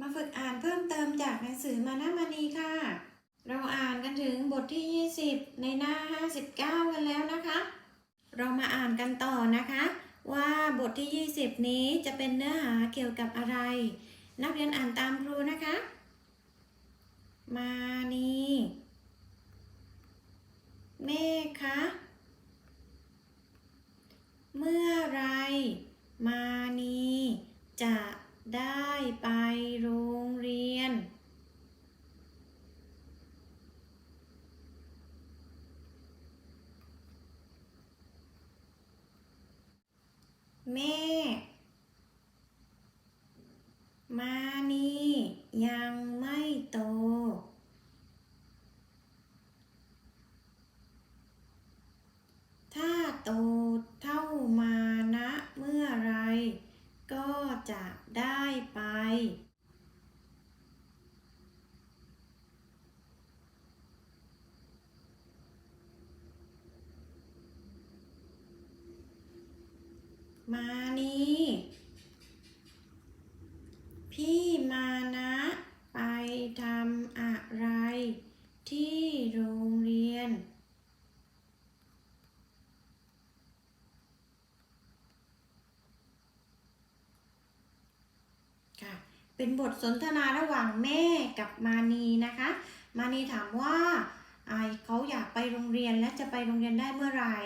มาฝึกอ่านเพิ่มเติมจากหนังสือมานะมานีค่ะ เราอ่านกันถึงบทที่ 20 ในหน้า 59 กันแล้วนะคะ เรามาอ่านกันต่อนะคะ ว่าบทที่ 20 นี้จะเป็นเนื้อหาเกี่ยวกับอะไร นักเรียนอ่านตามครูนะคะ มานีเมฆคะเมื่อไร มานีจะ ได้ไปโรงเรียน แม่ มานียังไม่โต ถ้าโตเท่ามานะเมื่อไรก็จะได้ไป มานีพี่มานะไปทำอะไร ที่โรงเรียน ค่ะ เป็นบทสนทนาระหว่างแม่กับมานีนะคะ มานีถามว่าไอเขาอยากไปโรงเรียนและจะไปโรงเรียนได้เมื่อไหร่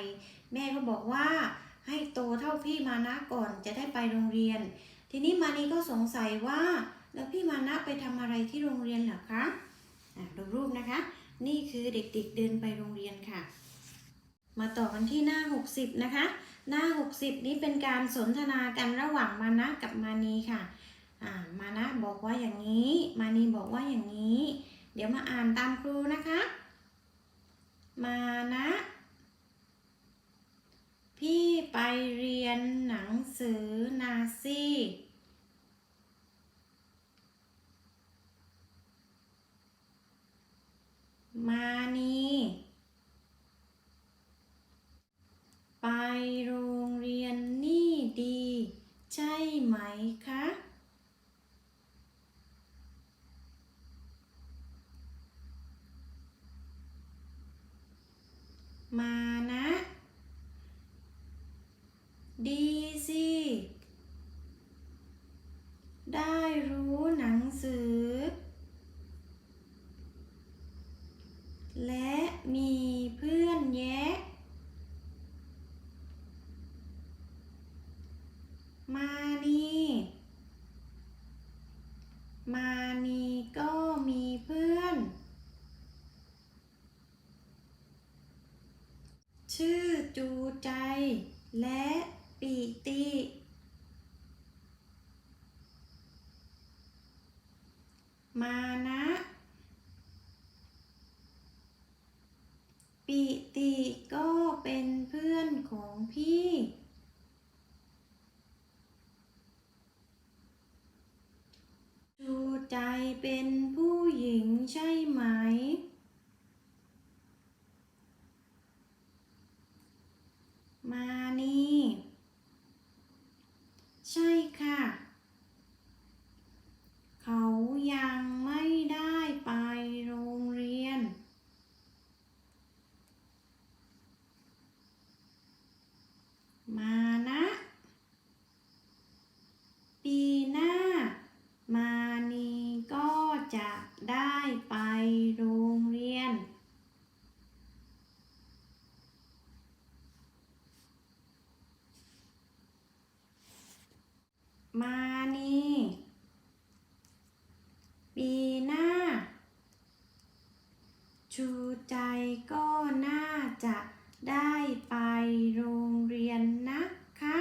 แม่ก็บอกว่าให้โตเท่าพี่มานะก่อนจะได้ไปโรงเรียน ทีนี้มานีก็สงสัยว่าแล้วพี่มานะไปทำอะไรที่โรงเรียนเหรอคะอะดูรูปนะคะ นี่คือเด็กๆเดินไปโรงเรียนค่ะ มาต่อกันที่หน้า 60 นะคะ หน้า 60 นี้เป็นการสนทนากันระหว่างมานะกับมานีค่ะ อ่ามานะบอกว่าอย่างนี้ มานีบอกว่าอย่างนี้ เดี๋ยวมาอ่านตามครูนะคะ มานะ พี่ไปเรียนหนังสือนาซีมานีไปโรงเรียนนี่ดี ใช่ไหมคะ มานะ ดีสิ ได้รู้หนังสือ และมีเพื่อนแยะ มานีมานีก็มีเพื่อน ชื่อจูใจ และปีติ มานะ ปีติก็เป็นเพื่อนของพี่ จูใจเป็นผู้หญิงใช่ไหม มานี่ ใช่ค่ะ เขายังไม่ได้ไปโรงเรียน มานะ ปีหน้า มานีก็จะได้ไปโรงเรียน มานีปีหน้า ชูใจก็น่า จะได้ไปโรงเรียนนะคะ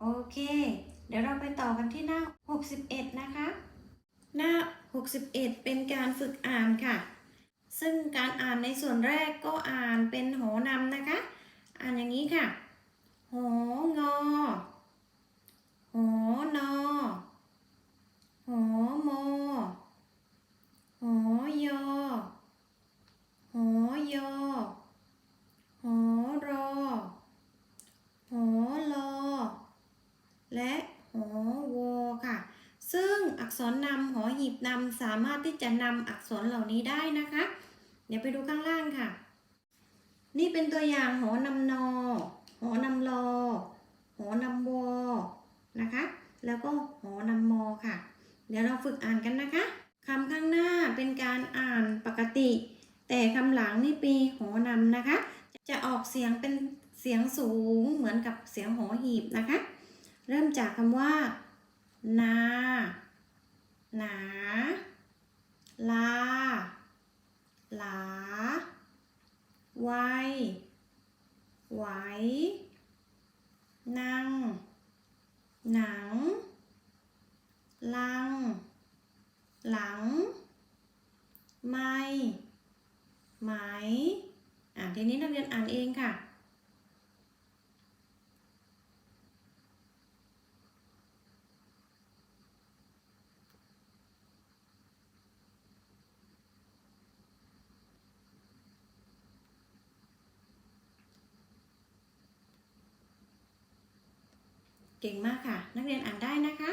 โอเค เดี๋ยวเราไปต่อกันที่หน้า 61 นะคะ หน้า 61 เป็นการฝึกอ่านค่ะ ซึ่งการอ่านในส่วนแรกก็อ่านเป็นหอนำนะคะ อ่านอย่างนี้ค่ะหองอหอนอ หอมอ หอยอ หอยอ หอักษรนำหอหีบนำสามารถที่จะนำอักษรเหล่านี้ได้นะคะ เดี๋ยวไปดูข้างล่างค่ะ นี่เป็นตัวอย่างหอนำนอ หอนำลอ หอนำวอนะคะ แล้วก็หอนำมอค่ะ เดี๋ยวเราฝึกอ่านกันนะคะคำข้างหน้าเป็นการอ่านปกติ แต่คำหลังนี่ปีหอนำนะคะ จะออกเสียงเป็นเสียงสูงเหมือนกับเสียงหอหีบนะคะ เริ่มจากคำว่า นา หนา ลา หลา ไว ไหว นั่ง หนัง ลัง หลัง ไม่ ไหม อ่าทีนี้นักเรียนอ่านเองค่ะ เก่งมากค่ะ นักเรียนอ่านได้นะคะ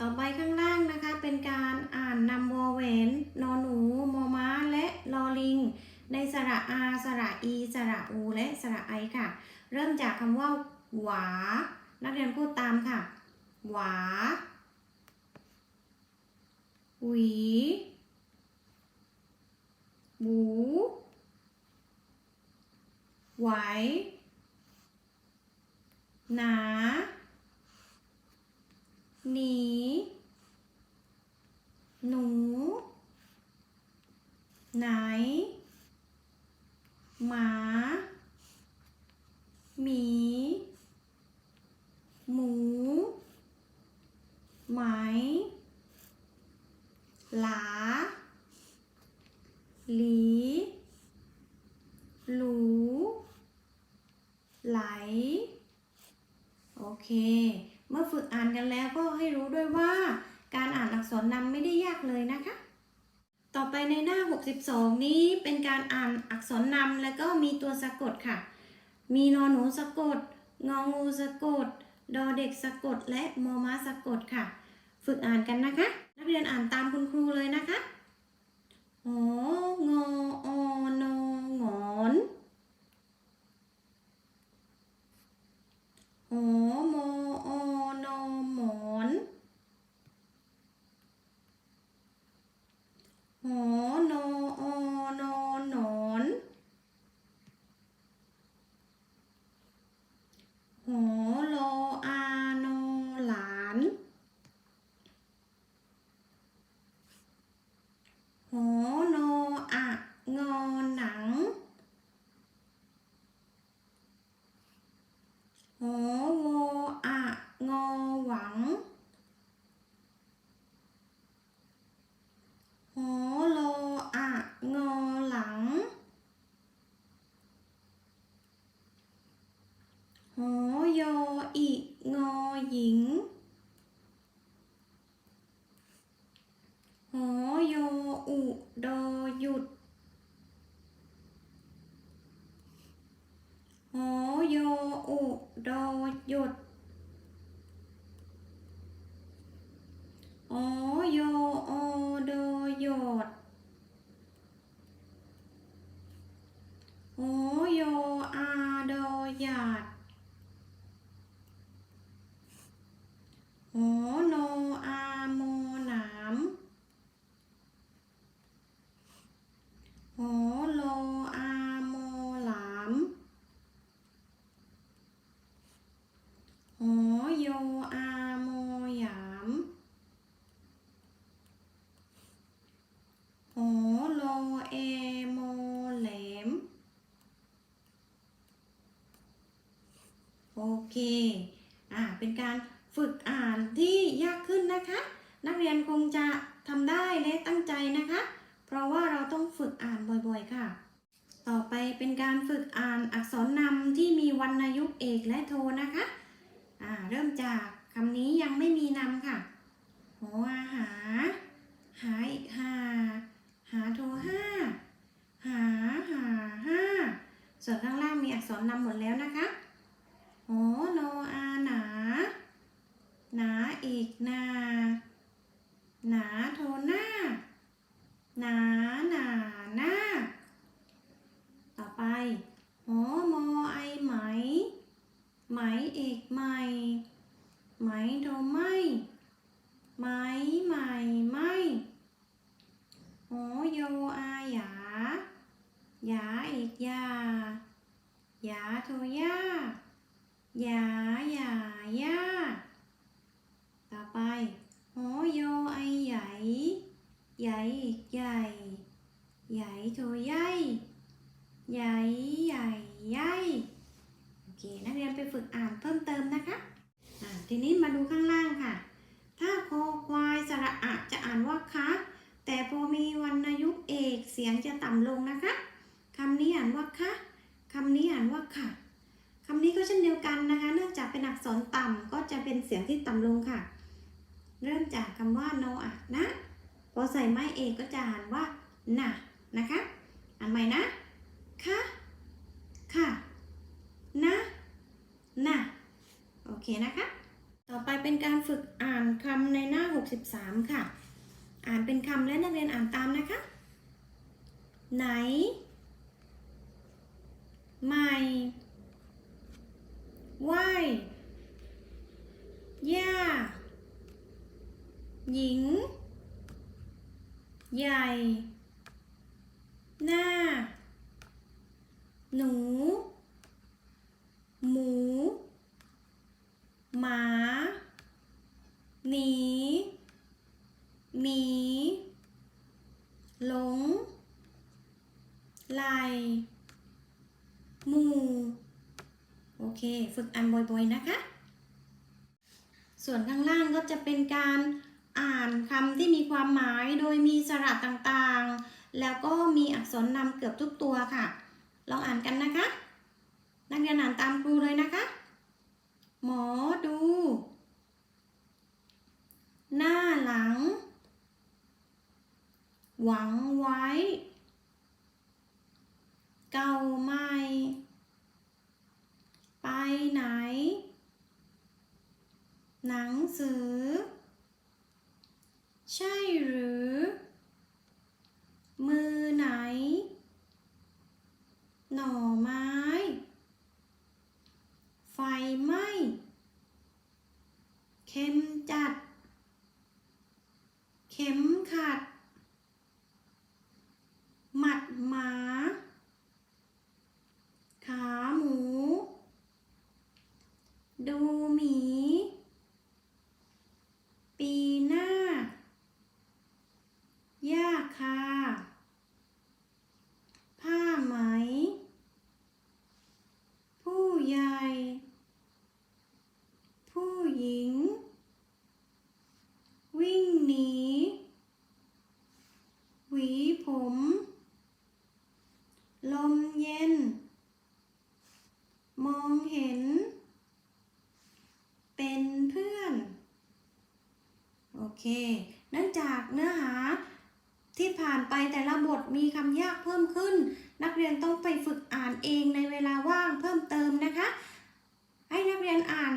ต่อไปข้างล่างนะคะ เป็นการอ่านนำวอแหวนนอหนูมอม้าและลอลิง ในสระอาสระอีสระอู และสระไอค่ะ เริ่มจากคำว่า หวา นักเรียนพูดตามค่ะ หวา หวีหวูไหวหนา หนี หนู ไหน หมา หมี หมู ไหม หลา หลี หลู ไหล โอเค เมื่อฝึกอ่านกันแล้วก็ให้รู้ด้วยว่า การอ่า นอักษรนำไม่ได้ยากเลยนะคะ ต่อไปในหน้า 62 นี้เป็นการอ่านอักษรนำแล้วก็มีตัวสะกดค่ะ มีนอหนูสะกด งองูสะกด ดอเด็กสะกด และมอม้าสะกดค่ะ ฝึกอ่านกันนะคะ นักเรียนอ่านตามคุณครูเลยนะคะหองออนงอนหอมออนอหมอน หอนออนอหนอน หอลออานอหลาน หอนออะงอหนัง หอวออะงอหวัง หอลออะงอหลัง หอยออิงอหญิง หอยออุดอหยุด หอยออุ ดอหยุดอยออดอหยอด หอยออาดอหยาด หอนออามอหนาม หอลออามอหลาม หอยออามอหยาม หอลอเอมอแหลม โอเค อ่า เป็นการฝึกอ่านที่ยากขึ้นนะคะ นักเรียนคงจะทำได้และตั้งใจนะคะ เพราะว่าเราต้องฝึกอ่านบ่อยๆค่ะ ต่อไปเป็นการฝึกอ่านอักษรนำที่มีวรรณยุกต์เอกและโทนะคะอ่าเริ่มจากคำนี้ยังไม่มีนำค่ะหออาหา หาอีกหาหาโทห้าหาหาห้าส่วนข้างล่างมีอักษรนำหมดแล้วนะคะ หอนอาหนา หนาอีกนา หนาโทหน้า หนาหนาหน้า ต่อไปหอมอไอไหม ไหมเอกไหม ไหมโทไม่ ไหมไหมไม่หอโยอาหยา หยาเอกยา หยาโทย่า หยาหยาย่าต่อไปหอโยไอใหญ่ ใหญ่ใหญ่ใหญ่โทใหญ่ใหญ่ใหญ่ใหญ่โอเค นักเรียนไปฝึกอ่านเพิ่มเติมนะคะอ่าทีนี้มาดูข้างล่างค่ะ ถ้าคอควายสระอะจะอ่านว่าคะแต่พอมีวรรณยุกต์เอกเสียงจะต่ำลงนะคะคำนี้อ่านว่าคะคำนี้อ่านว่าค่ะคำนี้ก็เช่นเดียวกันนะคะ เป็นอักษรต่ำก็จะเป็นเสียงที่ต่ำลงค่ะ เริ่มจากคำว่าโนอะนะ พอใส่ไม้เอกก็จะอ่านว่าน่ะนะคะ อ่านใหม่นะ ค่ะ ค่ะ นะน่ะโอเคนะคะ ต่อไปเป็นการฝึกอ่านคำในหน้า 63 ค่ะ อ่านเป็นคำและนักเรียนอ่านตามนะคะ ไหนใหม่ ไหวย่า หญิง ใหญ่ หน้า หนู หมู หมา หนี หมี หลง ไหลหมู โอเค ฝึกอ่านบ่อยๆนะคะ ส่วนข้างล่างก็จะเป็นการอ่านคำที่มีความหมายโดยมีสระต่างๆ แล้วก็มีอักษรนำเกือบทุกตัวค่ะ ลองอ่านกันนะคะ นักเรียนอ่านตามครูเลยนะคะ หมอดู หน้าหลัง หวังไว้ เก่าใหม่ ไปไหน หนังสือ ใช่หรือ มือไหน หน่อไม้ ไฟไหม้ เข็มจัด เข็มขัด หมัดหมา ขาหมู ดูหมี ปีหน้าย่าคา ผ้าไหม ผู้ใหญ่ ผู้หญิง วิ่งหนี หวีผม ลมเย็น มองเห็น เป็นเพื่อน โอ เคเนื่องจากเนื้อหาที่ผ่านไปแต่ละบทมีคำยากเพิ่มขึ้น นักเรียนต้องไปฝึกอ่านเองในเวลาว่างเพิ่มเติมนะคะ ให้นักเรียนอ่าน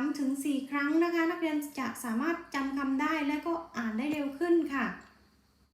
3-4 ครั้งนะคะ นักเรียนจะสามารถจำคำได้และก็อ่านได้เร็วขึ้นค่ะ